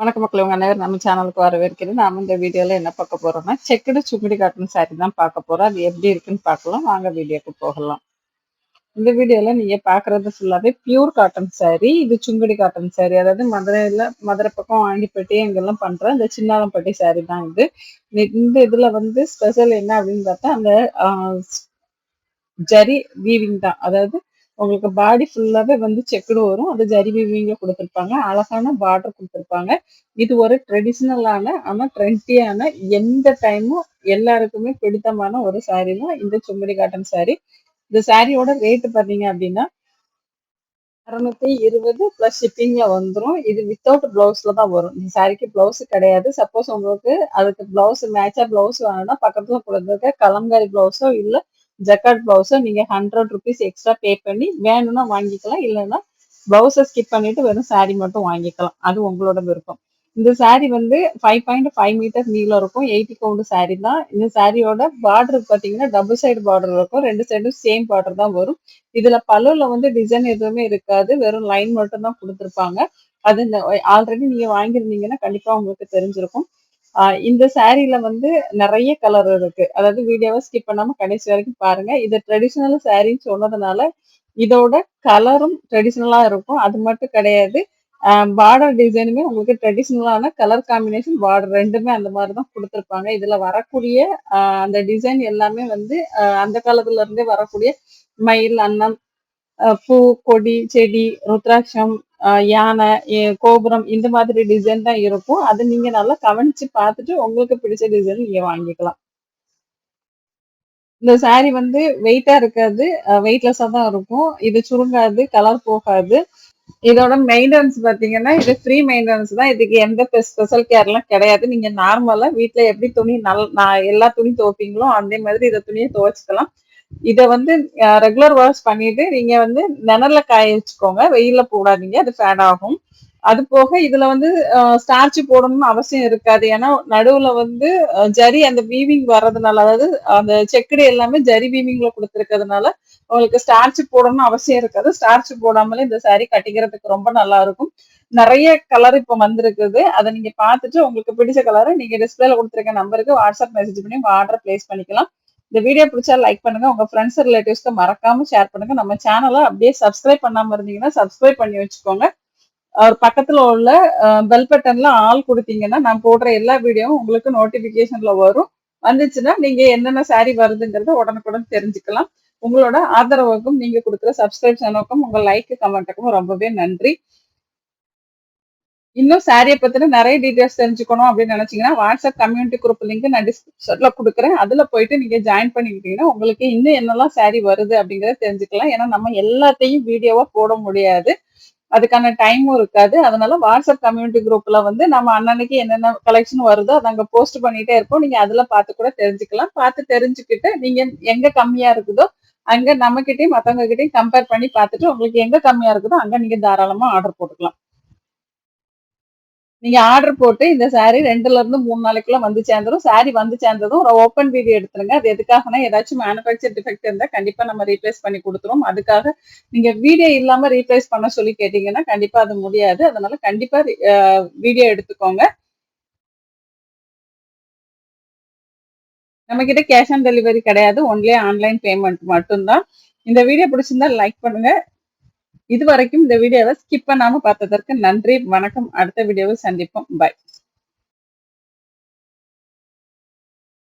வணக்க மக்கள் உங்கள் அனைவரும் நம்ம சேனலுக்கு வரவேற்கிறேன். நாம இந்த வீடியோவில் என்ன பார்க்க போகிறோம்னா செக்குடு சுங்குடி காட்டன் சாரி தான் பார்க்க போகிறோம் அது எப்படி இருக்குன்னு பார்க்கலாம். வாங்க வீடியோக்கு போகலாம். இந்த வீடியோவில் நீங்கள் பார்க்குறது ஃபுல்லாகவே பியூர் காட்டன் சாரி இது சுங்குடி காட்டன் சாரி அதாவது மதுரையில் மதுரை பக்கம் வாங்கிப்பட்டி எங்கெல்லாம் பண்ணுறோம் இந்த சின்னாலம்பட்டி சாரி தான் இது. இந்த இதில் வந்து ஸ்பெஷல் என்ன அப்படின்னு பார்த்தா அந்த ஜரி வீவிங் தான். அதாவது உங்களுக்கு பாடி ஃபுல்லாவே வந்து செக்குடு வரும். அது ஜரி வீவிங்ல கொடுத்துருப்பாங்க. அழகான பார்டர் கொடுத்துருப்பாங்க. இது ஒரு ட்ரெடிஷ்னலான ஆனா ட்ரெண்டியான எந்த டைமும் எல்லாருக்குமே பிடித்தமான ஒரு சாரீ தான் இந்த சும்மடி காட்டன் சாரீ இந்த சாரியோட ரேட்டு பார்த்தீங்க அப்படின்னா அறுநூத்தி இருபது பிளஸ் ஷிப்பிங்ல வந்துடும் இது வித்தவுட் பிளவுஸ்ல தான் வரும். இந்த சாரிக்கு பிளவுஸ் கிடையாது. சப்போஸ் உங்களுக்கு அதுக்கு பிளவுஸ் மேட்சா பிளவுஸ் வேணும்னா பக்கத்துல கொடுத்துருக்க கலங்காரி பிளவுஸோ இல்லை ஜக்கார்ட் ப்ளவுஸை நீங்கள் ஹண்ட்ரட் ருபீஸ் எக்ஸ்ட்ரா பே பண்ணி வேணும்னா வாங்கிக்கலாம். இல்லைன்னா ப்ளவுஸை ஸ்கிப் பண்ணிட்டு வெறும் சாரி மட்டும் வாங்கிக்கலாம். அது உங்களோட விருப்பம். இந்த சாரி வந்து ஃபைவ் பாயிண்ட் ஃபைவ் மீட்டர் நீளம் இருக்கும். எயிட்டி கவுண்ட் சாரி தான். இந்த சாரியோட பார்டர் பார்த்தீங்கன்னா டபுள் சைடு பார்டர் இருக்கும். ரெண்டு சைடும் சேம் பார்டர் தான் வரும். இதுல பல்லுல வந்து டிசைன் எதுவுமே இருக்காது. வெறும் லைன் மட்டும் தான் கொடுத்துருப்பாங்க. அது ஆல்ரெடி நீங்க வாங்கியிருந்தீங்கன்னா கண்டிப்பா உங்களுக்கு தெரிஞ்சிருக்கும். இந்த சாரீல வந்து நிறைய கலர் இருக்கு. அதாவது வீடியோவை ஸ்கிப் பண்ணாம கடைசி வரைக்கும் பாருங்க. இது ட்ரெடிஷ்னல் சாரின்னு சொன்னதுனால இதோட கலரும் ட்ரெடிஷ்னலா இருக்கும். அது மட்டும் கிடையாது. பார்டர் டிசைனுமே உங்களுக்கு ட்ரெடிஷ்னலான கலர் காம்பினேஷன் பார்டர் ரெண்டுமே அந்த மாதிரி தான் கொடுத்துருப்பாங்க. இதுல வரக்கூடிய அந்த டிசைன் எல்லாமே வந்து அந்த காலத்துல இருந்தே வரக்கூடிய மயில் அன்னம் பூ கொடி செடி ருத்ராட்சம் யானை கோபுரம் இந்த மாதிரி டிசைன் தான் இருக்கும். அதை நீங்க நல்லா கவனிச்சு பார்த்துட்டு உங்களுக்கு பிடிச்ச டிசைன் நீங்க வாங்கிக்கலாம். இந்த சாரி வந்து வெயிட்டா இருக்காது. வெயிட்லெஸ்ஸா தான் இருக்கும். இது சுருங்காது கலர் போகாது. இதோட மெயின்டெனன்ஸ் பாத்தீங்கன்னா இது ஃப்ரீ மெயின்டெனன்ஸ் தான். இதுக்கு எந்த ஸ்பெஷல் கேர்லாம் கிடையாது. நீங்க நார்மலா வீட்டுல எப்படி துணி நல் எல்லா துணி துவைப்பீங்களோ அதே மாதிரி இதை துணியை துவைச்சுக்கலாம். இதை வந்து ரெகுலர் வாஷ் பண்ணிட்டு நீங்க வந்து நிழல்ல காய வச்சுக்கோங்க. வெயில போடாதீங்க. அது ஃபேட் ஆகும். அது போக இதுல வந்து ஸ்டார்ச் போடணும்னு அவசியம் இருக்காது. ஏன்னா நடுவுல வந்து ஜரி அந்த வீவிங் வர்றதுனால அதாவது அந்த செக்குடு எல்லாமே ஜரி வீவிங்ல கொடுத்துருக்கிறதுனால உங்களுக்கு ஸ்டார்ச் போடணும்னு அவசியம் இருக்காது. ஸ்டார்ச் போடாமலே இந்த சாரி கட்டிக்கிறதுக்கு ரொம்ப நல்லா இருக்கும். நிறைய கலர் இப்ப வந்திருக்குது. அதை நீங்க பார்த்துட்டு உங்களுக்கு பிடிச்ச கலரை நீங்க டிஸ்பிளேல கொடுத்துருக்க நம்பருக்கு வாட்ஸ்அப் மெசேஜ் பண்ணி உங்க ஆர்டர் பிளேஸ் பண்ணிக்கலாம். இந்த வீடியோ பிடிச்சா லைக் பண்ணுங்க. உங்க ஃப்ரெண்ட்ஸ் ரிலேட்டிவ்ஸ்க்கு மறக்காம ஷேர் பண்ணுங்க. நம்ம சேனலை அப்படியே சப்ஸ்கிரைப் பண்ணாம இருந்தீங்கன்னா சப்ஸ்கிரைப் பண்ணி வச்சுக்கோங்க. ஒரு பக்கத்துல உள்ள பெல் பட்டன்ல ஆள் கொடுத்தீங்கன்னா நான் போடுற எல்லா வீடியோவும் உங்களுக்கு நோட்டிபிகேஷன்ல வரும். வந்துச்சுன்னா நீங்க என்னென்ன சாரி வருதுங்கிறத உடனுக்குடன் தெரிஞ்சுக்கலாம். உங்களோட ஆதரவுக்கும் நீங்க கொடுக்குற சப்ஸ்கிரிப்ஷனுக்கும் உங்க லைக் கமெண்ட்டுக்கும் ரொம்பவே நன்றி. இன்னும் சாரியை பத்தின நிறைய டீடைல்ஸ் தெரிஞ்சுக்கணும் அப்படின்னு நினைச்சீங்கன்னா வாட்ஸ்அப் கம்யூனிட்டி குரூப் லிங்க் நான் டிஸ்கிரிப்ஷன்ல கொடுக்குறேன். அதுல போயிட்டு நீங்க ஜாயின் பண்ணிக்கிட்டீங்கன்னா உங்களுக்கு இன்னும் என்னெல்லாம் சாரி வருது அப்படிங்கறத தெரிஞ்சுக்கலாம். ஏன்னா நம்ம எல்லாத்தையும் வீடியோவா போட முடியாது. அதுக்கான டைமும் இருக்காது. அதனால வாட்ஸ்அப் கம்யூனிட்டி குரூப்ல வந்து நம்ம அன்னன்னைக்கு என்னென்ன கலெக்ஷன் வருதோ அதை அங்க போஸ்ட் பண்ணிட்டே இருப்போம். நீங்க அதுல பார்த்து கூட தெரிஞ்சுக்கலாம். பார்த்து தெரிஞ்சுக்கிட்டு நீங்க எங்க கம்மியா இருக்குதோ அங்க நம்ம கிட்டயும் மத்தவங்க கிட்டயும் கம்பேர் பண்ணி பார்த்துட்டு உங்களுக்கு எங்க கம்மியா இருக்குதோ அங்க நீங்க தாராளமா ஆர்டர் போட்டுக்கலாம். நீங்க ஆர்டர் போட்டு இந்த சாரி ரெண்டுல இருந்து மூணு நாளைக்குள்ள வந்து சேர்ந்துடும் சாரி வந்து சேர்ந்ததும் ஒரு ஓப்பன் வீடியோ எடுத்துருங்க. அது எதுக்காகனா ஏதாச்சும் மேனுபேக்சர் டிஃபெக்ட் இருந்தா கண்டிப்பா நம்ம ரீப்ளேஸ் பண்ணி கொடுத்துரும் அதுக்காக நீங்க வீடியோ இல்லாம ரீப்ளேஸ் பண்ண சொல்லி கேட்டீங்கன்னா கண்டிப்பா அது முடியாது. அதனால கண்டிப்பா வீடியோ எடுத்துக்கோங்க. நம்ம கிட்ட கேஷ் ஆன் டெலிவரி கிடையாது. ஒன்லி ஆன்லைன் பேமெண்ட் மட்டும்தான். இந்த வீடியோ பிடிச்சிருந்தா லைக் பண்ணுங்க. இது வரைக்கும் இந்த வீடியோவை ஸ்கிப் பண்ணாம பார்த்ததற்கு நன்றி வணக்கம் அடுத்த வீடியோவில் சந்திப்போம். பாய்